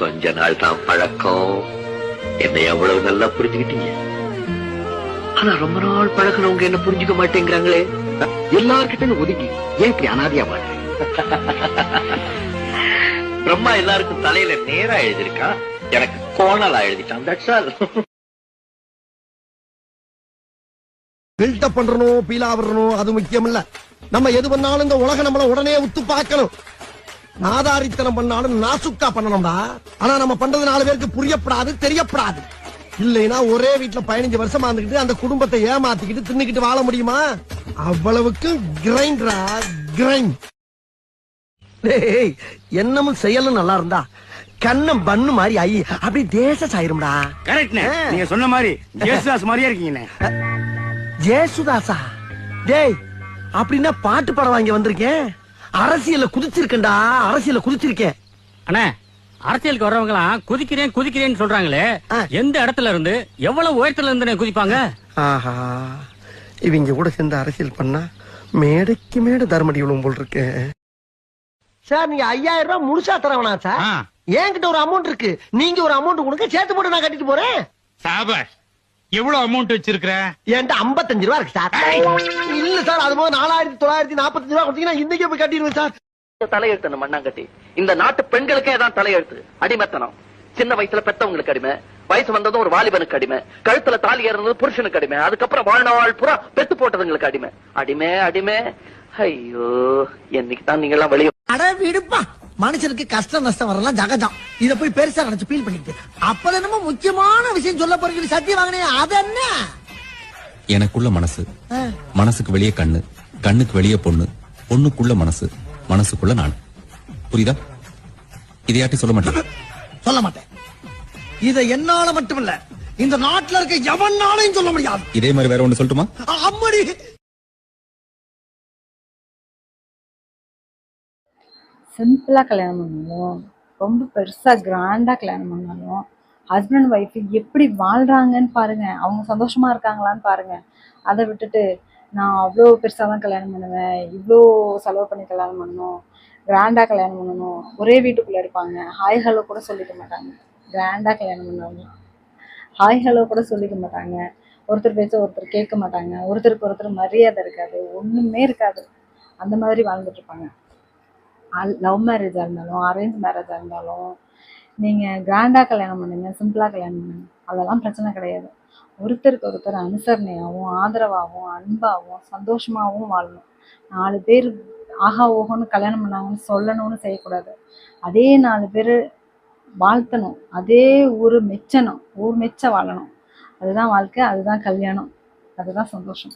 கொஞ்ச நாள் தான் பழக்கம். என்னை எவ்வளவு நல்லா புரிஞ்சுக்கிட்டீங்க. ஆனா ரொம்ப நாள் பழகினவங்க என்ன புரிஞ்சுக்க மாட்டேங்கிறாங்களே? எல்லார்கிட்ட ஒதுங்கி ஏன் இப்படி அனாதையா வாழ்றேன் பிரம்மா எல்லாருக்கும் தலையில நேரா எழுதிருக்கான் எனக்கு கோணலா எழுதிட்டான். தட்ஸ் ஆல் பில்டப் பண்றணும் பீலா விடணும் அது முக்கியம் இல்ல நம்ம எது பண்ணாலும் இந்த உலகம் நம்மள உடனே உத்து பார்க்கணும். நாதாரித்தனம் பண்ணாலும் நாசுக்கா பண்ணணும்டா. ஆனா நம்ம பண்றது நாலு பேருக்கு புரியப்படாது தெரியப்படாது. இல்லைன்னா ஒரே வீட்டுல பதினஞ்சு வருஷமா இருந்துகிட்டு அந்த குடும்பத்தை ஏமாத்திக்கிட்டு தின்னுக்கிட்டு வாழ முடியுமா? அவ்வளவுக்கு கிரைண்டரா கிரைண்ட் என்னமும் செயலும் நல்லா இருந்தா கண்ணம் பண்ணு மாதிரி ஐ அப்படி தேச சாயிரும்டா கரெக்ட்ண்ணே ஆ. நீங்க சொன்ன மாதிரி ஜேசுதாஸ் மாதிரியே இருக்கீங்கண்ணே. ஜேசுதாசா டேய் அப்படின்னா பாட்டு பாட வாங்கி வந்திருக்கேன்? அரசியல்ல குதிச்சிருக்கேன்டா அரசியல்ல குதிச்சிருக்கேன். அண்ணே அரசியலுக்கு வர்றவங்களாம் குதிக்கிறேன் குதிக்கிறேன்னு சொல்றாங்களே ஆ. எந்த இடத்துல இருந்து எவ்வளவு உயரத்துல இருந்து குதிப்பாங்க? ஆஹா இவங்க கூட சேர்ந்து அரசியல் பண்ணா மேடைக்கு மேடை தர்மடி விழுவும் போல் இருக்கு. சார் நீங்க ஐயாயிரம் ரூபாய் முழுசா தரவனா சார். என்கிட்ட ஒரு அமௌண்ட் இருக்கு. நீங்க ஒரு அமௌண்ட் கொடுங்க சேர்த்து போட்டு நான் கட்டிட்டு போறேன். சாபாஷ் எவ்வளவு அமௌண்ட் வச்சிருக்கிற? என்கிட்ட 55 ரூபா இருக்கு சார் இல்ல சார் அது போது நாலாயிரத்தி தொள்ளாயிரத்தி நாற்பத்தஞ்சு ரூபா கொடுத்தீங்கன்னா இன்னைக்கே போய் கட்டிடுவேன் சார் தலையெழுத்து அந்த மண்ணாங்கட்டி. இந்த நாட்டு பெண்களுக்கே தான் தலையெழுத்து. அடிமைத்தனம். சின்ன வயசுல பெத்தவங்களுக்கு அடிமை. வயசு வந்ததும் ஒரு வாலிபனுக்கு அடிமை. கழுத்துல தாலி ஏறுறது புருஷனுக்கு அடிமை. அதுக்கப்புறம் வாழ்நாள் பூரா பெத்து போட்டதுங்களுக்கு அடிமை. அடிமை அடிமை. ஐயோ என்னைக்கு தான் நீங்க எல்லாம் வெளியே அட விடுப்பா. மனுஷனுக்கு கஷ்டம் நஷ்டம் வரலாம் ஜகஜம். இத போய் பெருசா நினைச்சு ஃபீல் பண்ணிட்டு அப்ப என்னமோ முக்கியமான விஷயம் சொல்ல போறீங்க. சத்தியம் வாங்கினே அது என்ன? எனக்குள்ள மனசு. மனசுக்கு வெளியே கண்ணு. கண்ணுக்கு வெளியே பொண்ணு. பொண்ணுக்குள்ள மனசு. மனசுக்குள்ள நான். புரியுதா? இதையாட்டி சொல்ல மாட்டேன். சொல்ல மாட்டேன். இத என்னால மட்டும் இல்ல இந்த நாட்டுல இருக்க எவனாலையும் சொல்ல முடியாது. இதே மாதிரி வேற ஒண்ணு சொல்லட்டுமா? அம்மடி. சிம்பிளாக கல்யாணம் பண்ணாலும் ரொம்ப பெருசாக கிராண்டாக கல்யாணம் பண்ணாலும் ஹஸ்பண்ட் ஒய்ஃபு எப்படி வாழ்கிறாங்கன்னு பாருங்கள் அவங்க சந்தோஷமாக இருக்காங்களான்னு பாருங்கள் அதை விட்டுட்டு நான் அவ்வளோ பெருசாக தான் கல்யாணம் பண்ணுவேன். இவ்வளோ செலவு பண்ணி கல்யாணம் பண்ணணும். கிராண்டாக கல்யாணம் பண்ணணும். ஒரே வீட்டுக்குள்ளே இருப்பாங்க. ஹாய் ஹலோ கூட சொல்லிக்க மாட்டாங்க. கிராண்டாக கல்யாணம் பண்ணுவாங்க ஹாய் ஹலோ கூட சொல்லிக்க மாட்டாங்க. ஒருத்தர் பேச்ச ஒருத்தர் கேட்க மாட்டாங்க. ஒருத்தருக்கு ஒருத்தர் மரியாதை இருக்காது. ஒன்றுமே இருக்காது. அந்த மாதிரி வாழ்ந்துட்டு இருப்பாங்க. லவ் மேரேஜாக இருந்தாலும் அரேஞ்ச் மேரேஜாக இருந்தாலும் நீங்கள் கிராண்டாக கல்யாணம் பண்ணுங்க சிம்பிளாக கல்யாணம் பண்ணுங்க அதெல்லாம் பிரச்சனை கிடையாது. ஒருத்தருக்கு ஒருத்தர் அனுசரணையாகவும் ஆதரவாகவும் அன்பாகவும் சந்தோஷமாகவும் வாழணும். நாலு பேர் ஆஹா ஓஹோன்னு கல்யாணம் பண்ணாங்கன்னு சொல்லணும்னு செய்யக்கூடாது. அதே நாலு பேர் வாழ்த்தணும். அதே ஊர் மெச்சணும். ஊர் மெச்ச வாழணும். அதுதான் வாழ்க்கை அதுதான் கல்யாணம். அதுதான் சந்தோஷம்.